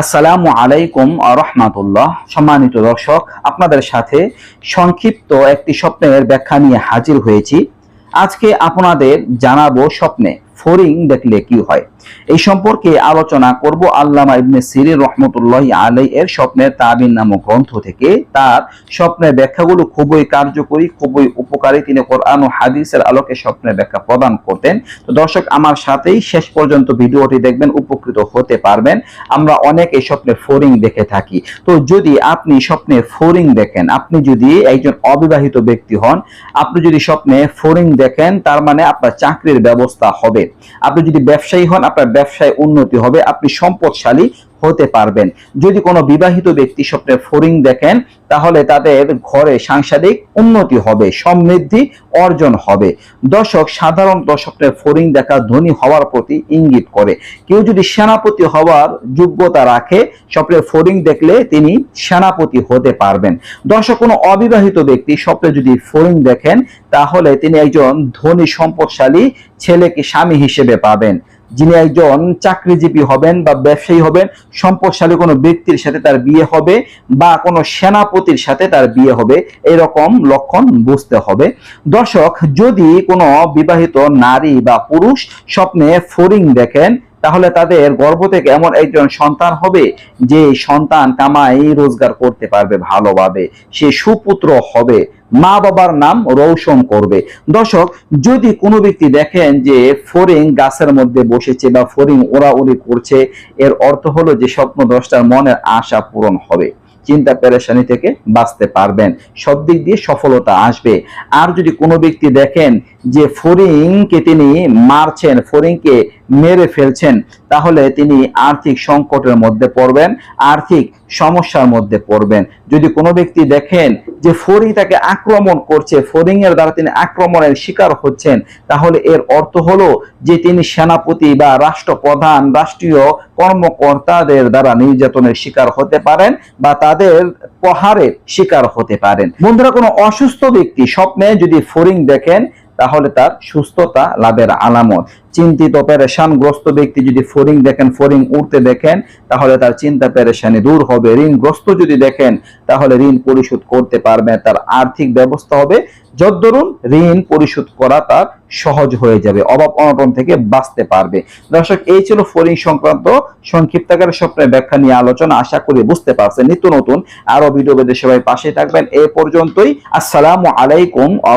আসসালামু আলাইকুম রহমাতুল্লাহ। সম্মানিত দর্শক, আপনাদের সাথে সংক্ষিপ্ত একটি স্বপ্নের ব্যাখ্যা নিয়ে হাজির হয়েছি। আজকে আপনাদের জানাব স্বপ্নে। ফরিং দেখলে কি হয়? এই সম্পর্কে আলোচনা করব আল্লামা ইবনে সিরির রহমতুল্লাহ আলাই এর স্বপ্নের তাবিন নামক গ্রন্থ থেকে। তার স্বপ্নের ব্যাখ্যাগুলো খুবই কার্যকরী, খুবই উপকারী। তিনি কোরআন ও হাদিসের আলোকে স্বপ্নের ব্যাখ্যা প্রদান করতেন। তো দর্শক, আমার সাথেই শেষ পর্যন্ত ভিডিওটি দেখবেন, উপকৃত হতে পারবেন। আমরা অনেক স্বপ্নে ফোরিং দেখে থাকি। তো যদি আপনি স্বপ্নে ফোরিং দেখেন, আপনি যদি একজন অবিবাহিত ব্যক্তি হন, আপনি যদি স্বপ্নে ফোরিং দেখেন, তার মানে আপনার চাকরির ব্যবস্থা হবে। আপনি যদি ব্যবসায়ী হন আপনার ব্যবসায় উন্নতি হবে আপনি সম্পদশালী হতে পারবেন। যদি কোনো বিবাহিত ব্যক্তি স্বপ্নে ফোরিং দেখেন, তাহলে তাদের ঘরে সাংসারিক উন্নতি হবে, সমৃদ্ধি অর্জন হবে। দর্শক, সাধারণত স্বপ্নে ফোরিং দেখা ধনী হওয়ার প্রতি ইঙ্গিত করে। কেউ যদি সেনাপতি হওয়ার যোগ্যতা রাখে, স্বপ্নে ফোরিং দেখলে তিনি সেনাপতি হতে পারবেন। দর্শক, কোনো অবিবাহিত ব্যক্তি স্বপ্নে যদি ফোরিং দেখেন, তাহলে তিনি একজন ধনী, সম্পদশালী ছেলেকে স্বামী হিসেবে পাবেন। যিনি একজন চাকরিজীবী হবেন বা ব্যবসায়ী হবেন, সম্পদশালী কোনো ব্যক্তির সাথে তার বিয়ে হবে বা কোনো সেনাপতির সাথে তার বিয়ে হবে, এরকম লক্ষণ বুঝতে হবে। দর্শক, যদি কোনো বিবাহিত নারী বা পুরুষ স্বপ্নে ফোরিং দেখেন তাহলে তাদের গর্ভ থেকে এমন একজন সন্তান হবে যে সন্তান কামাই, রোজগার করতে পারবে ভালোভাবে। সে সুপুত্র হবে। মা বাবার নাম রৌশন করবে। দর্শক, যদি কোনো ব্যক্তি দেখেন যে ফরিং গাছের মধ্যে বসেছে বা ফরিং ওড়াউড়ি করছে, এর অর্থ হলো যে স্বপ্ন দশটার মনের আশা পূরণ হবে। চিন্তা পেরেশানি থেকে বাঁচতে পারবেন। সব দিক দিয়ে সফলতা আসবে। আর যদি কোনো ব্যক্তি দেখেন যে ফরিংকে তিনি মারছেন ফরিংকে মেরে ফেলছেন, তাহলে তিনি আর্থিক সংকটের মধ্যে পড়বেন, আর্থিক সমস্যার মধ্যে পড়বেন। যদি কোনো ব্যক্তি দেখেন যে ফরিং তাকে আক্রমণ করছে ফরিং এর দ্বারা তিনি আক্রমণের শিকার হচ্ছেন, তাহলে এর অর্থ হলো যে তিনি সেনাপতি বা রাষ্ট্রপ্রধান, রাষ্ট্রীয় কর্মকর্তাদের দ্বারা নির্যাতনের শিকার হতে পারেন বা তাদের প্রহারের শিকার হতে পারেন। বন্ধুরা, কোনো অসুস্থ ব্যক্তি স্বপ্নে যদি ফরিং দেখেন তাহলে তার সুস্থতা লাভের আলামত। চিন্তিত, পেরেশানগ্রস্ত ব্যক্তি যদি ফরিং দেখেন, ফরিং উঠতে দেখেন, তাহলে তার চিন্তা, পেরেশানি দূর হবে। ঋণগ্রস্ত যদি দেখেন, তাহলে ঋণ পরিশোধ করতে পারবে, তার আর্থিক ব্যবস্থা হবে। যদ্দরুন ঋণ পরিশোধ করা তার সহজ হয়ে যাবে, অভাব অনটন থেকে বাঁচতে পারবে। দর্শক, এই ছিল ফরিং সংক্রান্ত সংক্ষিপ্তাকার স্বপ্নের ব্যাখ্যা নিয়ে আলোচনা। আশা করি বুঝতে পারছেন, নিত্য নতুন আরও ভিডিও বেদে সবাই পাশে থাকবেন। এ পর্যন্তই, আসসালামু আলাইকুম আ